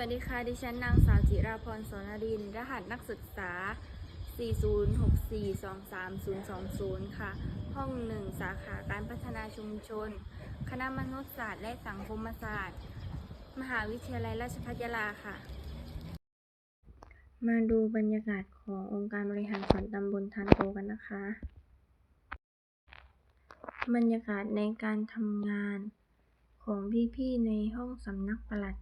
วัสดีค่ะ ดิฉันนางสาวจิราพรสนริน รหัสนักศึกษา 406423020 ค่ะ ห้องหนึ่งสาขาการพัฒนาชุมชน คณะมนุษยศาสตร์และสังคมศาสตร์ มหาวิทยาลัยราชภัฏยาลาค่ะ มาดูบรรยากาศขององค์การบริหารส่วนตำบลทานโตกันนะคะ บรรยากาศในการทำงานของพี่ๆในห้องสำนักปลัด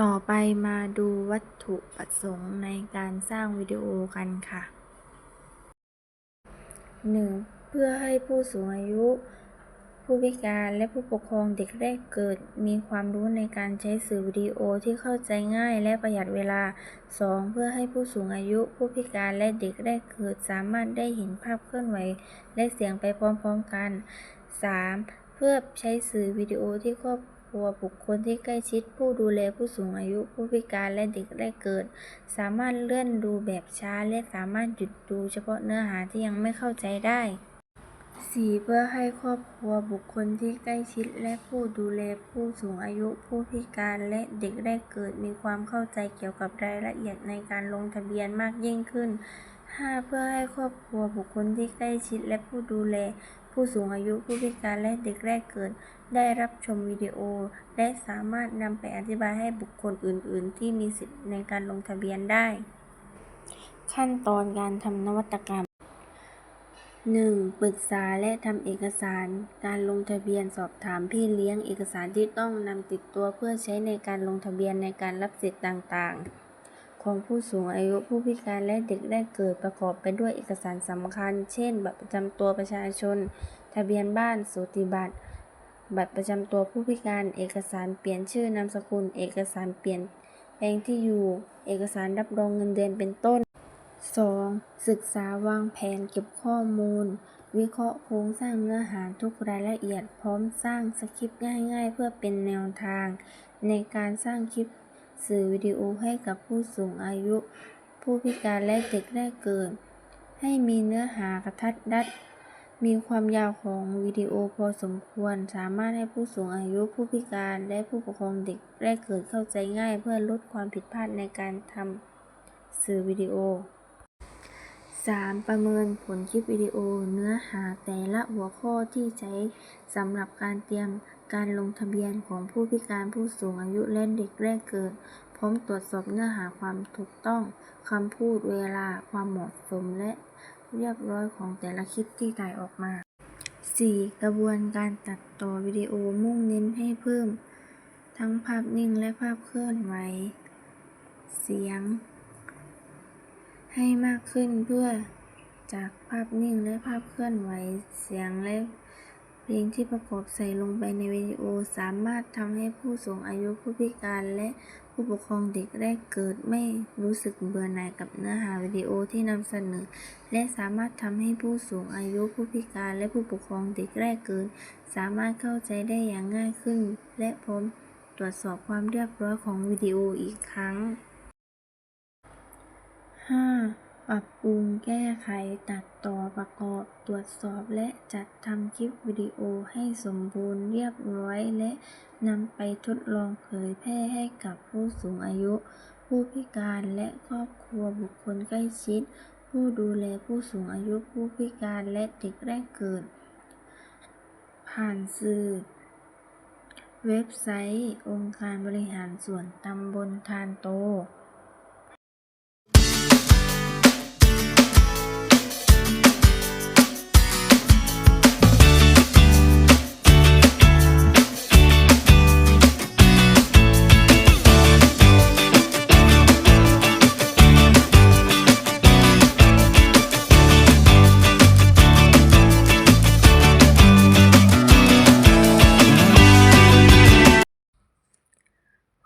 ต่อไปมาดูวัตถุประสงค์ในการสร้างวิดีโอกันค่ะ 1. เพื่อให้ผู้สูงอายุ ผู้พิการและผู้ปกครองเด็กแรกเกิด มีความรู้ในการใช้สื่อวิดีโอที่เข้าใจง่ายและประหยัดเวลา 2. เพื่อให้ผู้สูงอายุ ผู้พิการและเด็กแรกเกิด สามารถได้เห็นภาพเคลื่อนไหวและเสียงไปพร้อมๆกัน 3. เพื่อใช้สื่อวิดีโอที่ครอบ ครัวบุคคลที่ใกล้ชิดผู้ดูแลผู้สูงอายุผู้พิการและเด็กแรกเกิด สามารถเลื่อนดูแบบช้าและสามารถหยุดดูเฉพาะเนื้อหาที่ยังไม่เข้าใจได้ 4. เพื่อให้ครอบครัวบุคคลที่ใกล้ชิดและผู้ดูแลผู้สูงอายุผู้พิการและเด็กแรกเกิดมีความเข้าใจเกี่ยวกับรายละเอียดในการลงทะเบียนมากยิ่งขึ้น 5. เพื่อให้ครอบครัวบุคคลที่ใกล้ชิดและผู้ดูแล ผู้สูงอายุผู้พิการและเด็กแรกเกิด ได้รับชมวิดีโอ และสามารถนำไปอธิบายให้บุคคลอื่น ๆ ที่มีสิทธิในการลงทะเบียนได้ ขั้นตอนการทำนวัตกรรม 1. ปรึกษาและทำเอกสาร การลงทะเบียนสอบถามพี่เลี้ยงเอกสารที่ต้องนำติดตัวเพื่อใช้ในการลงทะเบียนในการรับสิทธิ์ต่าง ๆ ของผู้สูงอายุผู้พิการและเด็กแรกเกิดประกอบไปด้วยเอกสารสำคัญ เช่น บัตรประจำตัวประชาชน ทะเบียนบ้าน สูติบัตร บัตรประจำตัวผู้พิการ เอกสารเปลี่ยนชื่อนามสกุล เอกสารเปลี่ยนแปลงที่อยู่ เอกสารรับรองเงินเดือนเป็นต้น 2. ศึกษาวางแผนเก็บข้อมูล วิเคราะห์โครงสร้างเนื้อหาทุกรายละเอียดพร้อมสร้างสคริปต์ง่าย ๆ เพื่อเป็นแนวทาง ในการสร้างคลิป สื่อวิดีโอให้กับผู้สูงอายุ ผู้พิการและเด็กแรกเกิด ให้มีเนื้อหากระทัดรัด มีความยาวของวิดีโอพอสมควร สามารถให้ผู้สูงอายุ ผู้พิการและผู้ปกครองเด็กแรกเกิดเข้าใจง่าย เพื่อลดความผิดพลาดในการทำสื่อวิดีโอ 3. ประเมินผลคลิปวิดีโอเนื้อหาแต่ละหัวข้อที่ใช้สำหรับการเตรียม การลงทะเบียนของผู้พิการผู้สูงอายุและเด็กแรกเกิด พร้อมตรวจสอบเนื้อหาความถูกต้อง คำพูด เวลา ความเหมาะสม และเรียบร้อยของแต่ละคลิปที่ถ่ายออกมา 4. กระบวนการตัดต่อวิดีโอมุ่งเน้นให้เพิ่ม ทั้งภาพนิ่งและภาพเคลื่อนไหว เสียง ให้มากขึ้นเพื่อจากภาพนิ่งและภาพเคลื่อนไหว เสียงและ เพลงที่ประกอบใส่ลงไปในวิดีโอสามารถทำให้ผู้สูงอายุผู้พิการและผู้ปกครองเด็กแรกเกิดไม่รู้สึกเบื่อหน่ายกับเนื้อหาวิดีโอที่นำเสนอ และสามารถทำให้ผู้สูงอายุผู้พิการและผู้ปกครองเด็กแรกเกิด สามารถเข้าใจได้อย่างง่ายขึ้น และพร้อมตรวจสอบความเรียบร้อยของวิดีโออีกครั้ง 5. ปรับปรุงแก้ไขตัดต่อประกอบ ตรวจสอบและจัดทำคลิปวิดีโอให้สมบูรณ์เรียบร้อย และนำไปทดลองเผยแพร่ให้กับผู้สูงอายุ ผู้พิการและครอบครัวบุคคลใกล้ชิด ผู้ดูแลผู้สูงอายุผู้พิการและเด็กแรกเกิด ผ่านสื่อเว็บไซต์ องค์การบริหารส่วนตำบลทานโต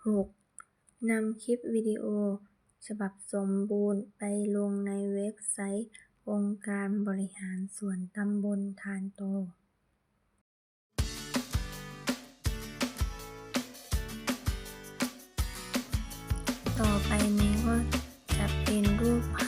6. นำคลิปวิดีโอ ฉบับสมบูรณ์ไปลงในเว็บไซต์องค์การบริหารส่วนตำบลทานโตต่อไปนี้ก็จะเป็นรูปภ